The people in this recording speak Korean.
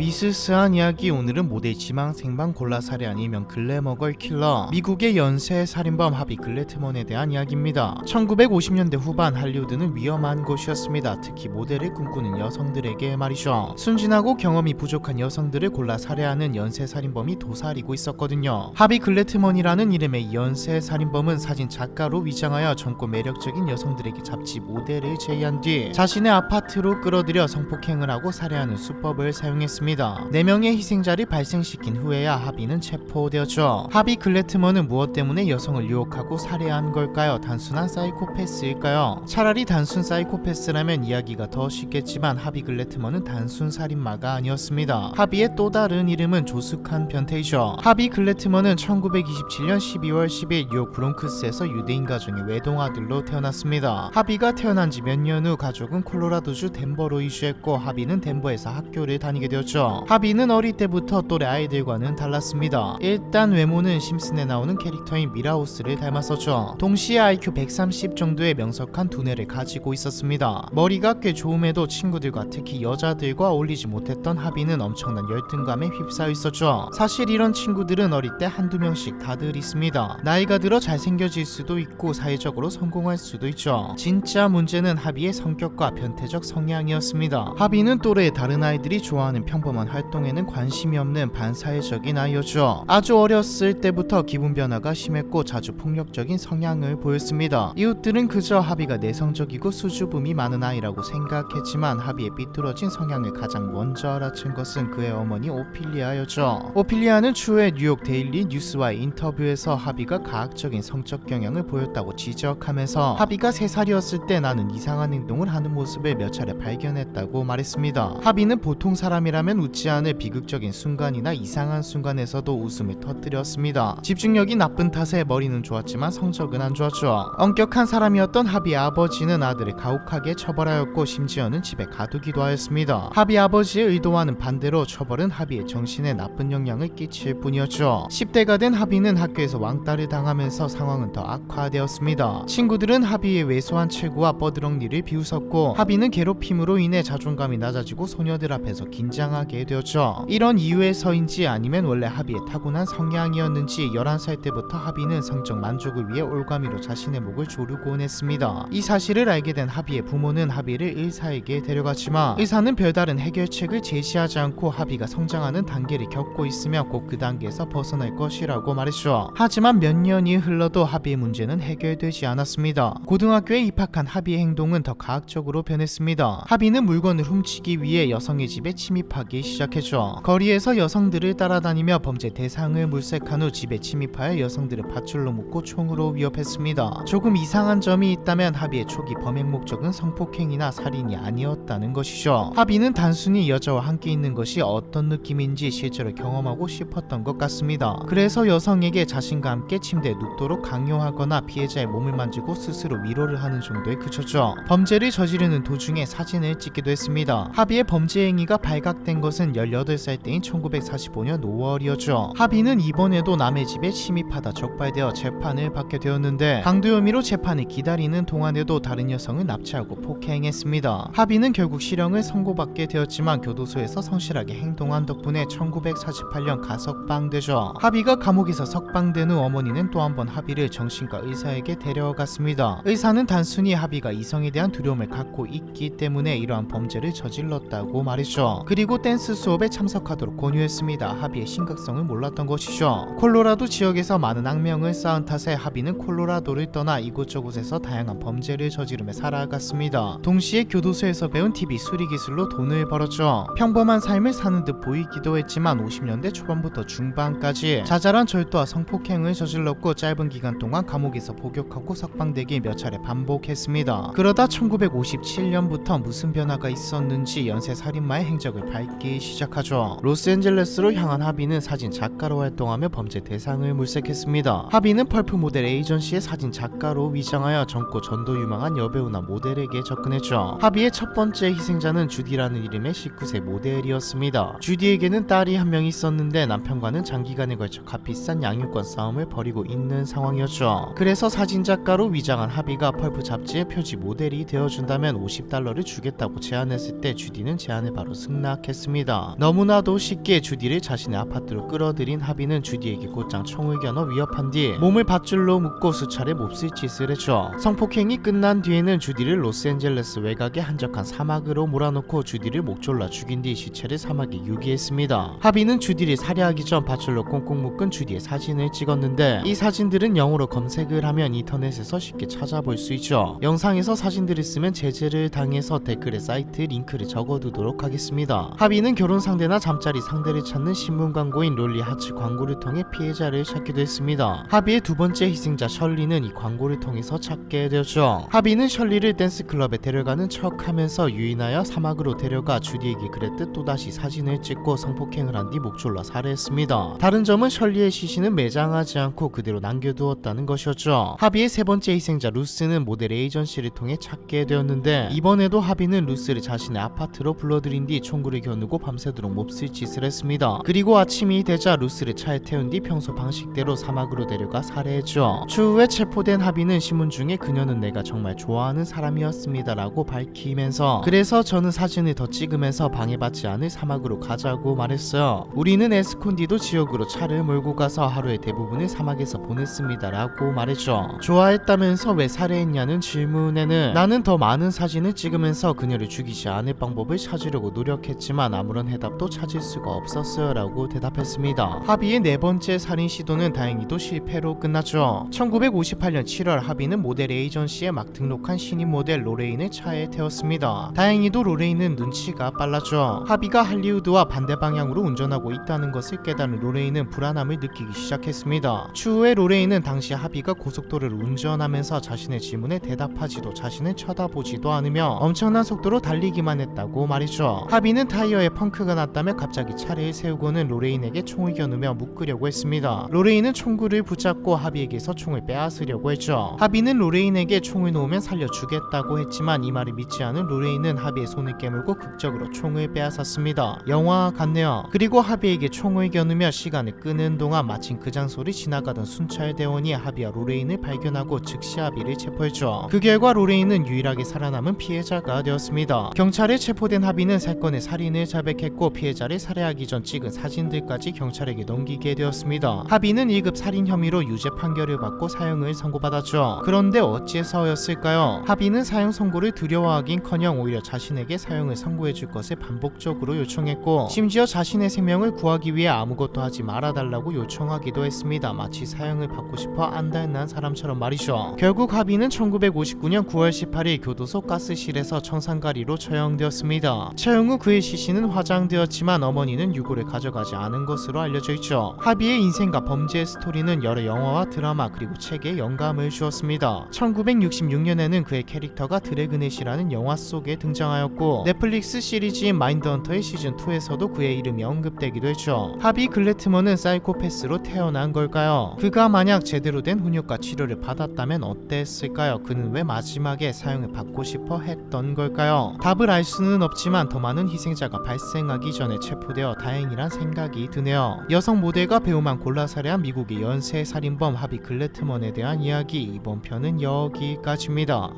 미스스한 이야기. 오늘은 모델 지망 생방 골라 살해한 일명 글래머걸 킬러. 미국의 연쇄 살인범 하비 글래트먼에 대한 이야기입니다. 1950년대 후반 할리우드는 위험한 곳이었습니다. 특히 모델을 꿈꾸는 여성들에게 말이죠. 순진하고 경험이 부족한 여성들을 골라 살해하는 연쇄 살인범이 도사리고 있었거든요. 하비 글래트먼이라는 이름의 연쇄 살인범은 사진 작가로 위장하여 젊고 매력적인 여성들에게 잡지 모델을 제의한 뒤 자신의 아파트로 끌어들여 성폭행을 하고 살해하는 수법을 사용했습니다. 4명의 희생자를 발생시킨 후에야 하비는 체포되었죠. 하비 글래트먼은 무엇 때문에 여성을 유혹하고 살해한 걸까요? 단순한 사이코패스일까요? 차라리 단순 사이코패스라면 이야기가 더 쉽겠지만 하비 글래트먼은 단순 살인마가 아니었습니다. 하비의 또 다른 이름은 조숙한 변태이죠. 하비 글래트먼은 1927년 12월 10일 뉴욕 브롱크스에서 유대인 가정의 외동아들로 태어났습니다. 하비가 태어난 지 몇 년 후 가족은 콜로라도주 덴버로 이주했고 하비는 덴버에서 학교를 다니게 되었죠. 하비는 어릴 때부터 또래 아이들과는 달랐습니다. 일단 외모는 심슨에 나오는 캐릭터인 미라우스를 닮았었죠. 동시에 IQ 130 정도의 명석한 두뇌를 가지고 있었습니다. 머리가 꽤 좋음에도 친구들과 특히 여자들과 어울리지 못했던 하비는 엄청난 열등감에 휩싸여 있었죠. 사실 이런 친구들은 어릴 때 한두 명씩 다들 있습니다. 나이가 들어 잘생겨질 수도 있고 사회적으로 성공할 수도 있죠. 진짜 문제는 하비의 성격과 변태적 성향이었습니다. 하비는 또래 다른 아이들이 좋아하는 평범 한 활동에는 관심이 없는 반사회적인 아이였죠. 아주 어렸을 때부터 기분 변화가 심했고 자주 폭력적인 성향을 보였습니다. 이웃들은 그저 하비가 내성적이고 수줍음이 많은 아이라고 생각했지만 하비의 삐뚤어진 성향을 가장 먼저 알아챈 것은 그의 어머니 오피리아였죠. 오피리아는 추후에 뉴욕 데일리 뉴스와의 인터뷰에서 하비가 가학적인 성적 경향을 보였다고 지적하면서 하비가 3살이었을 때 나는 이상한 행동을 하는 모습을 몇 차례 발견했다고 말했습니다. 하비는 보통 사람이라면 웃지 않을 비극적인 순간이나 이상한 순간에서도 웃음을 터뜨렸습니다. 집중력이 나쁜 탓에 머리는 좋았지만 성적은 안 좋았죠. 엄격한 사람이었던 하비의 아버지는 아들을 가혹하게 처벌하였고 심지어는 집에 가두기도 하였습니다. 하비 아버지의 의도와는 반대로 처벌은 하비의 정신에 나쁜 영향을 끼칠 뿐이었죠. 10대가 된 하비는 학교에서 왕따를 당하면서 상황은 더 악화되었습니다. 친구들은 하비의 왜소한 체구와 뻐드렁니를 비웃었고 하비는 괴롭힘으로 인해 자존감이 낮아지고 소녀들 앞에서 긴장하 게 되었죠. 이런 이유에서인지 아니면 원래 하비의 타고난 성향이었는지 11살 때부터 하비는 성적 만족을 위해 올가미로 자신의 목을 조르곤 했습니다. 이 사실을 알게 된 하비의 부모는 하비를 의사에게 데려갔지만 의사는 별다른 해결책을 제시하지 않고 하비가 성장하는 단계를 겪고 있으며 꼭그 단계에서 벗어날 것이라고 말했죠. 하지만 몇 년이 흘러도 하비의 문제는 해결되지 않았습니다. 고등학교에 입학한 하비의 행동은 더 가학적으로 변했습니다. 하비는 물건을 훔치기 위해 여성의 집에 침입하기 시작했죠. 거리에서 여성들을 따라다니며 범죄 대상을 물색한 후 집에 침입하여 여성들을 밧줄로 묶고 총으로 위협했습니다. 조금 이상한 점이 있다면 하비의 초기 범행 목적은 성폭행이나 살인이 아니었다는 것이죠. 하비는 단순히 여자와 함께 있는 것이 어떤 느낌인지 실제로 경험하고 싶었던 것 같습니다. 그래서 여성에게 자신과 함께 침대에 눕도록 강요하거나 피해자의 몸을 만지고 스스로 위로를 하는 정도에 그쳤죠. 범죄를 저지르는 도중에 사진을 찍기도 했습니다. 하비의 범죄 행위가 발각된 것은 18살 때인 1945년 5월이었죠. 하비는 이번에도 남의 집에 침입하다 적발되어 재판을 받게 되었는데 강도 혐의로 재판을 기다리는 동안에도 다른 여성을 납치하고 폭행했습니다. 하비는 결국 실형을 선고받게 되었지만 교도소에서 성실하게 행동한 덕분에 1948년 가석방되죠. 하비가 감옥에서 석방된 후 어머니는 또 한 번 하비를 정신과 의사에게 데려갔습니다. 의사는 단순히 하비가 이성에 대한 두려움을 갖고 있기 때문에 이러한 범죄를 저질렀다고 말했죠. 그리고 댄스 수업에 참석하도록 권유했습니다. 하비의 심각성을 몰랐던 것이죠. 콜로라도 지역에서 많은 악명을 쌓은 탓에 하비는 콜로라도를 떠나 이곳저곳에서 다양한 범죄를 저지르며 살아갔습니다. 동시에 교도소에서 배운 TV 수리 기술로 돈을 벌었죠. 평범한 삶을 사는 듯 보이기도 했지만 50년대 초반부터 중반까지 자잘한 절도와 성폭행을 저질렀고 짧은 기간 동안 감옥에서 복역하고 석방되기 몇 차례 반복했습니다. 그러다 1957년부터 무슨 변화가 있었는지 연쇄 살인마의 행적을 밟기 시작하죠. 로스앤젤레스로 향한 하비는 사진 작가로 활동하며 범죄 대상을 물색했습니다. 하비는 펄프 모델 에이전시의 사진 작가로 위장하여 젊고 전도 유망한 여배우나 모델에게 접근했죠. 하비의 첫 번째 희생자는 주디라는 이름의 19세 모델이었습니다. 주디에게는 딸이 한 명 있었는데 남편과는 장기간에 걸쳐 값비싼 양육권 싸움을 벌이고 있는 상황이었죠. 그래서 사진 작가로 위장한 하비가 펄프 잡지의 표지 모델이 되어준다면 50달러를 주겠다고 제안했을 때 주디는 제안을 바로 승낙했습니다. 했습니다. 너무나도 쉽게 주디를 자신의 아파트로 끌어들인 하비는 주디에게 곧장 겨눠 위협한 뒤 몸을 밧줄로 묶고 수차례 몹쓸 짓을 했죠. 성폭행이 끝난 뒤에는 주디를 로스앤젤레스 외곽의 한적한 사막으로 몰아넣고 주디를 목졸라 죽인 뒤 시체를 사막에 유기했습니다. 하비는 주디를 살해하기 전 밧줄로 꽁꽁 묶은 주디의 사진을 찍었는데 이 사진들은 영어로 검색을 하면 인터넷에서 쉽게 찾아볼 수 있죠. 영상에서 사진들을 쓰면 제재를 당해서 댓글에 사이트 링크를 적어두도록 하겠습니다. 하비 는 결혼 상대나 잠자리 상대를 찾는 신문 광고인 롤리 하츠 광고를 통해 피해자를 찾기도 했습니다. 하비의 두 번째 희생자 셜리는 이 광고를 통해서 찾게 되었죠. 하비는 셜리를 댄스 클럽에 데려가는 척하면서 유인하여 사막으로 데려가 주디에게 그랬듯 또다시 사진을 찍고 성폭행을 한 뒤 목졸라 살해했습니다. 다른 점은 셜리의 시신은 매장하지 않고 그대로 남겨두었다는 것이었죠. 하비의 세 번째 희생자 루스는 모델 에이전시를 통해 찾게 되었는데 이번에도 하비는 루스를 자신의 아파트로 불러들인 뒤 총구를 겨누고 밤새도록 몹쓸 짓을 했습니다. 그리고 아침이 되자 루스를 차에 태운 뒤 평소 방식대로 사막으로 데려가 살해했죠. 추후에 체포된 하비는 신문 중에 그녀는 내가 정말 좋아하는 사람이었습니다라고 밝히면서 그래서 저는 사진을 더 찍으면서 방해받지 않을 사막으로 가자고 말했어요. 우리는 에스콘디도 지역으로 차를 몰고 가서 하루의 대부분을 사막에서 보냈습니다라고 말했죠. 좋아했다면서 왜 살해했냐는 질문에는 나는 더 많은 사진을 찍으면서 그녀를 죽이지 않을 방법을 찾으려고 노력했지만 아무런 해답도 찾을 수가 없었어요 라고 대답했습니다. 하비의 네 번째 살인 시도는 다행히도 실패로 끝났죠. 1958년 7월 하비는 모델 에이전시에 막 등록한 신인 모델 로레인을 차에 태웠습니다. 다행히도 로레인은 눈치가 빨랐죠. 하비가 할리우드와 반대 방향으로 운전하고 있다는 것을 깨달은 로레인은 불안함을 느끼기 시작했습니다. 추후에 로레인은 당시 하비가 고속도로를 운전하면서 자신의 질문에 대답하지도 자신을 쳐다보지도 않으며 엄청난 속도로 달리기만 했다고 말이죠. 하비는 타이어 에 펑크가 났다며 갑자기 차를 세우고는 로레인에게 총을 겨누며 묶으려고 했습니다. 로레인은 총구를 붙잡고 하비에게서 총을 빼앗으려고 했죠. 하비는 로레인에게 총을 놓으면 살려주겠다고 했지만 이 말을 믿지 않은 로레인은 하비의 손을 깨물고 극적으로 총을 빼앗았습니다. 영화 같네요. 그리고 하비에게 총을 겨누며 시간을 끄는 동안 마침 그 장소를 지나가던 순찰 대원이 하비와 로레인을 발견하고 즉시 하비를 체포했죠. 그 결과 로레인은 유일하게 살아남은 피해자가 되었습니다. 경찰에 체포된 하비는 사건의 살인을 자백했고 피해자를 살해하기 전 찍은 사진들까지 경찰에게 넘기게 되었습니다. 하비는 1급 살인 혐의로 유죄 판결을 받고 사형을 선고받았죠. 그런데 어째서였을까요? 하비는 사형 선고를 두려워하긴커녕 오히려 자신에게 사형을 선고해 줄 것을 반복적으로 요청했고 심지어 자신의 생명을 구하기 위해 아무것도 하지 말아달라고 요청하기도 했습니다. 마치 사형을 받고 싶어 안달난 사람처럼 말이죠. 결국 하비는 1959년 9월 18일 교도소 가스실에서 청산가리로 처형되었습니다. 처형 후 그의 시신은 화장되었지만 어머니는 유골을 가져가지 않은 것으로 알려져 있죠. 하비의 인생과 범죄 스토리는 여러 영화와 드라마 그리고 책에 영감을 주었습니다. 1966년에는 그의 캐릭터가 드래그넷이라는 영화 속에 등장하였고 넷플릭스 시리즈인 마인드헌터의 시즌 2에서도 그의 이름이 언급되기도 했죠. 하비 글래트먼은 사이코패스로 태어난 걸까요? 그가 만약 제대로 된 훈육과 치료를 받았다면 어땠을까요? 그는 왜 마지막에 사형을 받고 싶어 했던 걸까요? 답을 알 수는 없지만 더 많은 희생자가 발생하기 전에 체포되어 다행이란 생각이 드네요. 여성 모델과 배우만 골라 살해한 미국의 연쇄 살인범 하비 글래트먼에 대한 이야기 이번 편은 여기까지입니다.